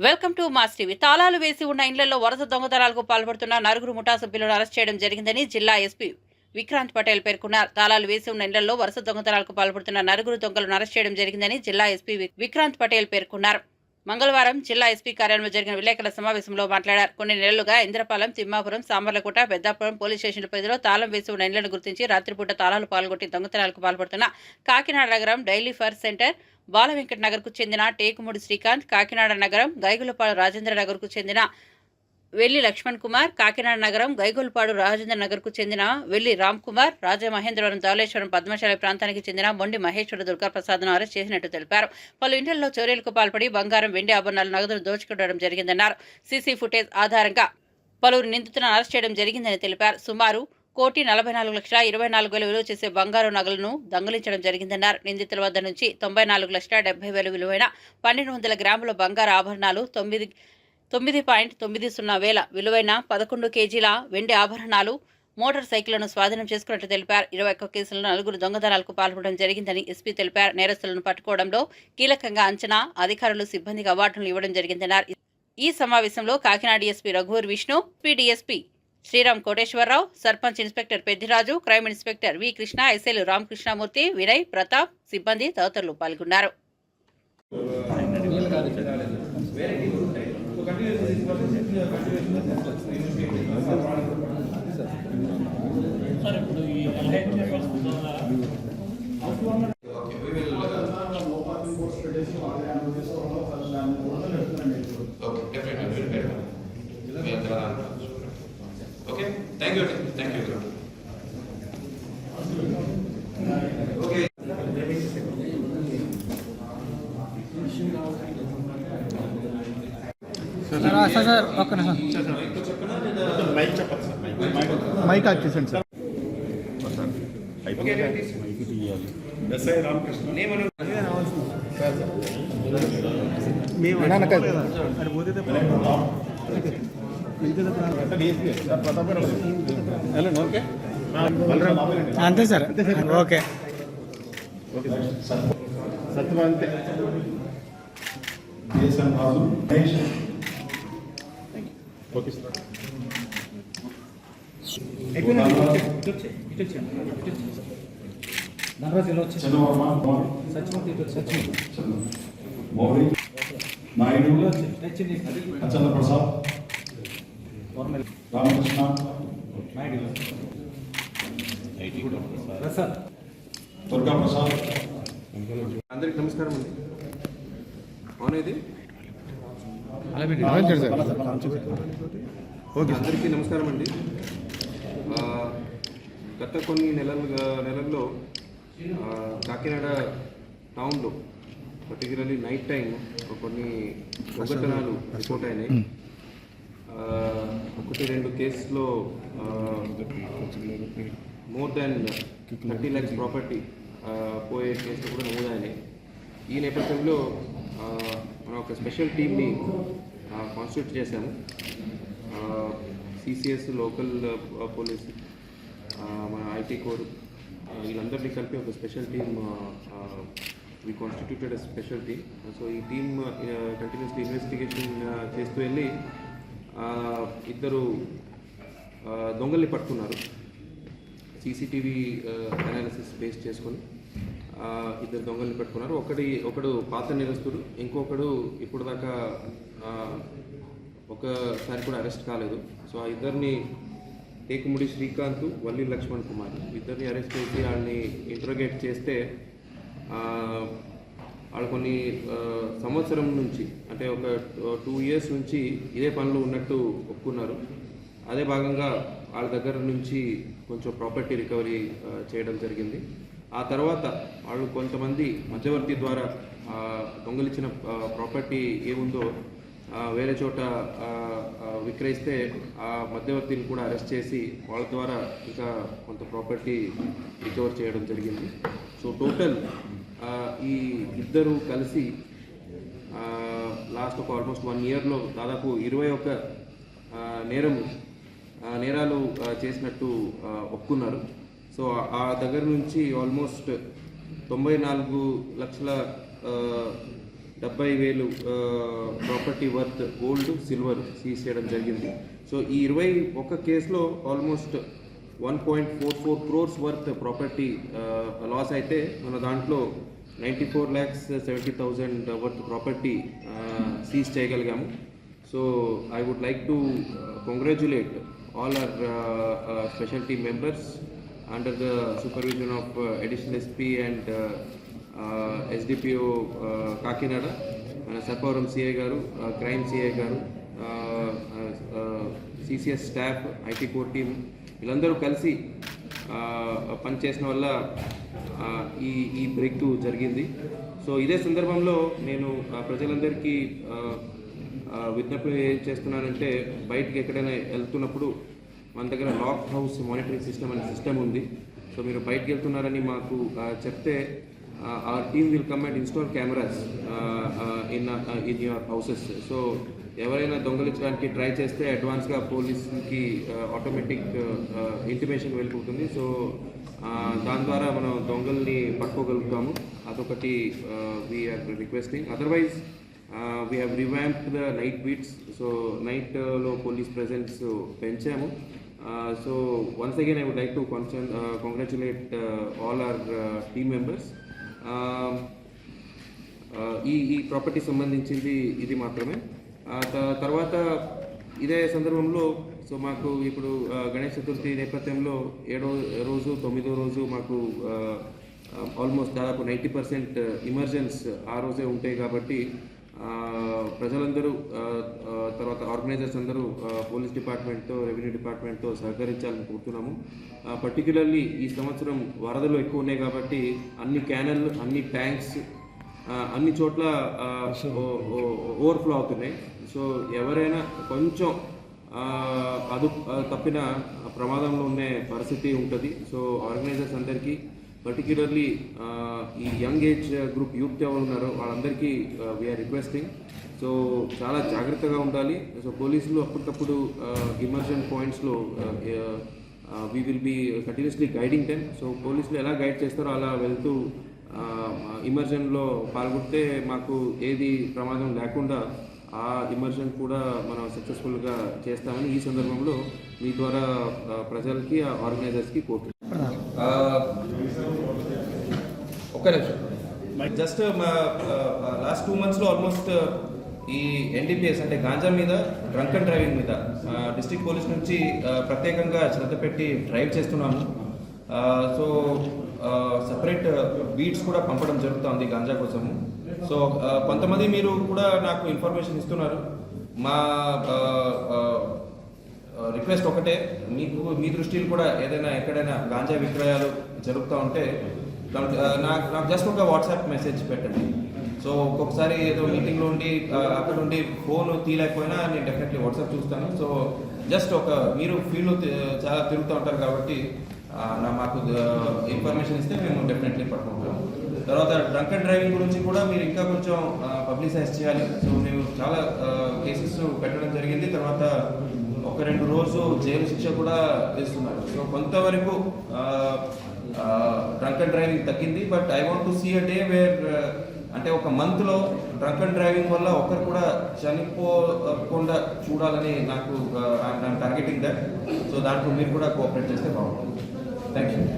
Welcome to mass TV. తాళాలు వేసి ఉన్న ఇండ్లలో వరుస దొంగతనాలకు పాల్పడుతున్న నలుగురు ముఠా సభ్యులను అరెస్ట్ చేయడం జరిగిందని జిల్లా ఎస్పీ విక్రాంత్ పటేల్ పేర్కొన్నారు. తాళాలు వేసి ఉన్న ఇళ్ళలో వరుస దొంగతనాలకు పాల్పడుతున్న నలుగురు దొంగలను అరెస్ట్ చేయడం జరిగిందని జిల్లా ఎస్పీ వి- విక్రాంత్ పటేల్ పేర్కొన్నారు. మంగళవారం జిల్లా ఎస్పీ కార్యాలయంలో జరిగిన విలేకరుల సమావేశంలో మాట్లాడారు. కొన్ని నెలలుగా ఇంద్రపాలెం తిమ్మాపురం సామర్లకోట పెద్దాపురం పోలీస్ స్టేషన్ల పరిధిలో తాళం వేసి ఉన్న ఇళ్ళను గుర్తించి రాత్రిపూట తాళాలు పాల్గొట్టి దొంగతనాలకు పాల్పడుతున్న కాకినాడ నగరం డైలీ ఫర్ సెంటర్ బాలవెంకట నగర్కు చెందిన టేకుమూడి శ్రీకాంత్ కాకినాడ నగరం గైగులపాడు రాజేంద్ర నగర్కు చెందిన వెల్లి లక్ష్మణ్ కుమార్ కాకినాడ నగరం గైగోల్పాడు రాజేంద్ర నగర్కు చెందిన వెల్లి రామ్ కుమార్ రాజమహేంద్రవరం ధవళేశ్వరం పద్మశాలి ప్రాంతానికి చెందిన మొండి మహేశ్వర దుర్గాప్రసాద్ను అరెస్ట్ చేసినట్టు తెలిపారు. పలు ఇండ్లలో చోరీలకు పాల్పడి బంగారం వెండి ఆభరణాలు నగదును దోచుకోవడం జరిగిందన్నారు. సీసీ ఫుటేజ్ ఆధారంగా పలువురు నిందితులను అరెస్ట్ చేయడం జరిగిందని తెలిపారు. సుమారు కోటి నలభై నాలుగు లక్షల ఇరవై నాలుగు వేల విలువ చేసే బంగారు నగలను దొంగలించడం జరిగిందన్నారు. నిందితుల వద్ద నుంచి తొంభై నాలుగు లక్షల డెబ్బై వేల విలువైన పన్నెండు వందల గ్రాముల బంగారు ఆభరణాలు తొమ్మిది తొమ్మిది పాయింట్ తొమ్మిది సున్నా వేల విలువైన పదకొండు కేజీల వెండి ఆభరణాలు మోటార్ సైకిళ్ళను స్వాధీనం చేసుకున్నట్లు తెలిపారు. ఇరవై ఒక్క కేసులలో నలుగురు దొంగతనాలకు పాల్పడడం జరిగిందని ఎస్పీ తెలిపారు. నేరస్తులను పట్టుకోవడంలో కీలకంగా అంచనా అధికారులు సిబ్బందికి అవార్డులు ఇవ్వడం జరిగిందన్నారు. ఈ సమావేశంలో Kakinada SP రఘువర్ Vishnu PDSP Sriram Koteswararao sarpanch inspector Peddiraju crime inspector V Krishna ఎస్ఐలు రామకృష్ణమూర్తి వినయ్ ప్రతాప్ సిబ్బంది తదితరులు పాల్గొన్నారు. సార్ ఇప్పుడు ఈ సార్ సార్ ఒక్క నిమిషం. మైక్ ఆఫ్ చేసండి సార్. మేము అంతే సార్. ఓకే. సత్యవంతే దేశం రాజు ఓకే సార్. నాయుడు అచంద్ర ప్రసాద్ రామకృష్ణ. దుర్గా ప్రసాద్ అందరికి నమస్కారం అండి. అవునేది అందరికీ నమస్కారం అండి. గత కొన్ని నెలలుగా నెలల్లో కాకినాడ టౌన్లో పర్టికులర్లీ నైట్ టైం కొన్ని దొంగతనాలు రిపోర్ట్ అయినాయి. ఒకటి రెండు కేసులో more than thirty lakhs property పోయే కేసులు కూడా నమోదైనాయి. ఈ నేపథ్యంలో మనం ఒక స్పెషల్ టీమ్ని కాన్స్టిట్యూట్ చేశాము. సిసిఎస్ లోకల్ పోలీస్ మన ఐటీ కోర్ వీళ్ళందరినీ కలిపి ఒక special team we constituted special team so ఈ టీమ్ కంటిన్యూస్లీ ఇన్వెస్టిగేషన్ చేస్తూ వెళ్ళి ఇద్దరు దొంగల్ని పట్టుకున్నారు. సీసీటీవీ అనాలిసిస్ బేస్ చేసుకొని. ఇద్దరు దొంగల్ని పెట్టుకున్నారు. ఒకటి ఒకడు పాత నిరస్తుడు ఇంకొకడు ఇప్పుడు దాకా ఒకసారి కూడా అరెస్ట్ కాలేదు. సో ఆ ఇద్దరిని టేకుముడి శ్రీకాంత్ వల్లి లక్ష్మణ్ కుమార్ ఇద్దరిని అరెస్ట్ చేసి వాళ్ళని ఇంట్రోగేట్ చేస్తే వాళ్ళు కొన్ని సంవత్సరం నుంచి అంటే ఒక టూ ఇయర్స్ నుంచి ఇదే పనులు ఉన్నట్టు ఒప్పుకున్నారు. అదే భాగంగా వాళ్ళ దగ్గర నుంచి కొంచెం ప్రాపర్టీ రికవరీ చేయడం జరిగింది. ఆ తర్వాత వాళ్ళు కొంతమంది మధ్యవర్తి ద్వారా దొంగలిచ్చిన ప్రాపర్టీ ఏముందో వేరే చోట విక్రయిస్తే ఆ మధ్యవర్తిని కూడా అరెస్ట్ చేసి వాళ్ళ ద్వారా ఇంకా కొంత ప్రాపర్టీ రికవర్ చేయడం జరిగింది. సో టోటల్ ఈ ఇద్దరు కలిసి లాస్ట్ ఒక ఆల్మోస్ట్ వన్ ఇయర్లో దాదాపు ఇరవై ఒక్క నేరం నేరాలు చేసినట్టు ఒప్పుకున్నారు. సో ఆ- దగ్గర నుంచి ఆల్మోస్ట్ తొంభై నాలుగు లక్షల డెబ్బై వేలు property worth gold silver seize చేయడం జరిగింది. సో ఈ ఇరవై ఒక్క కేసులో almost one point four four crores worth property loss అయితే మన దాంట్లో ninety four lakhs seventy thousand worth property seize చేయగలిగాము. So I would like to congratulate all our special team members. Under the supervision of uh, additional SP and uh, uh, SDPO uh, Kakinada, uh, Saparam CA గారు crime CI గారు CCS staff IT core team వీళ్ళందరూ కలిసి పని పనిచేసిన వల్ల ఈ ఈ break జరిగింది. సో ఇదే సందర్భంలో నేను ప్రజలందరికీ విజ్ఞప్తి ఏం చేస్తున్నానంటే బయటికి ఎక్కడైనా వెళ్తున్నప్పుడు మన దగ్గర లాక్ హౌస్ మానిటరింగ్ సిస్టమ్ అనే సిస్టమ్ ఉంది. సో మీరు బయటకు వెళ్తున్నారని మాకు చెప్తే ఆ team will come and install cameras in in your houses so ఎవరైనా దొంగలించడానికి ట్రై చేస్తే అడ్వాన్స్గా పోలీస్కి ఆటోమేటిక్ ఇంటిమేషన్ వెళ్ళిపోతుంది. సో దాని ద్వారా మనం దొంగల్ని పట్టుకోగలుగుతాము. అదొకటి we are requesting otherwise we have revamp the night beats so నైట్లో police presence పెంచాము. So once again I would like to concern congratulate all our members. Members ఈ ఈ ప్రాపర్టీ సంబంధించింది ఇది మాత్రమే త- తర్వాత ఇదే సందర్భంలో సో మాకు ఇప్పుడు గణేష్ చతుర్థి నేపథ్యంలో ఏడో రోజు తొమ్మిదో రోజు మాకు ఆల్మోస్ట్ దాదాపు నైంటీ పర్సెంట్ ఇమర్జెన్స్ ఆ రోజే ఉంటాయి కాబట్టి ప్రజలందరూ తర్వాత ఆర్గనైజర్స్ అందరూ పోలీస్ డిపార్ట్మెంట్తో రెవెన్యూ డిపార్ట్మెంట్తో సహకరించాలని కోరుతున్నాము. పర్టికులర్లీ ఈ సంవత్సరం వరదలు ఎక్కువ ఉన్నాయి కాబట్టి అన్ని క్యానల్ అన్ని ట్యాంక్స్ అన్ని చోట్ల ఓవర్ఫ్లో అవుతున్నాయి. సో ఎవరైనా కొంచెం అదు తప్పిన ప్రమాదంలో ఉండే పరిస్థితి ఉంటుంది. సో ఆర్గనైజర్స్ అందరికీ పర్టిక్యులర్లీ uh, ఈ యంగ్ ఏజ్ గ్రూప్ యూత్ ఎవరు ఉన్నారో వాళ్ళందరికీ వీఆర్ రిక్వెస్టింగ్ సో చాలా జాగ్రత్తగా ఉండాలి. సో పోలీసులు అప్పటికప్పుడు emergent పాయింట్స్లో we will be continuously guiding them so పోలీసులు ఎలా గైడ్ చేస్తారో అలా వెళ్తూ uh, ఇమర్జెంట్లో పాల్గొంటే మాకు ఏది ప్రమాదం లేకుండా ఆ ఇమర్జెంట్ కూడా మనం సక్సెస్ఫుల్గా చేస్తామని ఈ సందర్భంలో మీ ద్వారా uh, ప్రజలకి ఆ ఆర్గనైజర్స్కి కోరుతున్నాను కరెక్ట్ జస్ట్ మా లాస్ట్ టూ మంత్స్లో ఆల్మోస్ట్ ఈ ఎన్డీపీఎస్ అంటే గాంజా మీద డ్రంక్ అండ్ డ్రైవింగ్ మీద డిస్ట్రిక్ట్ పోలీస్ నుంచి ప్రత్యేకంగా శ్రద్ధ పెట్టి డ్రైవ్ చేస్తున్నాము. సో సపరేట్ బీట్స్ uh, కూడా పంపడం జరుగుతుంది గాంజా కోసము. సో కొంతమంది మీరు కూడా నాకు ఇన్ఫర్మేషన్ ఇస్తున్నారు. మా రిక్వెస్ట్ ఒకటే. మీకు మీ దృష్టిలో కూడా ఏదైనా ఎక్కడైనా గాంజా విక్రయాలు జరుగుతూ ఉంటే నాకు నాకు జస్ట్ ఒక వాట్సాప్ మెసేజ్ పెట్టండి. సో ఒక్కొక్కసారి ఏదో మీటింగ్లో ఉండి అక్కడ ఉండి ఫోన్ తీయలేకపోయినా నేను డెఫినెట్లీ వాట్సాప్ చూస్తాను. సో జస్ట్ ఒక మీరు ఫీల్డ్ చాలా తిరుగుతూ ఉంటారు కాబట్టి నా మాకు ఇన్ఫర్మేషన్ ఇస్తే మేము డెఫినెట్లీ పట్టుకుంటాం. తర్వాత డ్రంక్ అండ్ డ్రైవింగ్ గురించి కూడా మీరు ఇంకా కొంచెం పబ్లిసైజ్ చేయాలి. సో మేము చాలా కేసెస్ పెట్టడం జరిగింది. తర్వాత ఒక రెండు రోజు జైలు శిక్ష కూడా వేస్తున్నారు సో కొంతవరకు డ్రంక్ అండ్ డ్రైవింగ్ తగ్గింది but I want to see a day where అంటే ఒక మంత్లో డ్రంక్ అండ్ డ్రైవింగ్ వల్ల ఒకరు కూడా చనిపోకుండా చూడాలని నాకు టార్గెటింగ్ దట్. సో దాంట్లో మీరు కూడా కోఆపరేట్ చేస్తే బాగుంటుంది. Thank you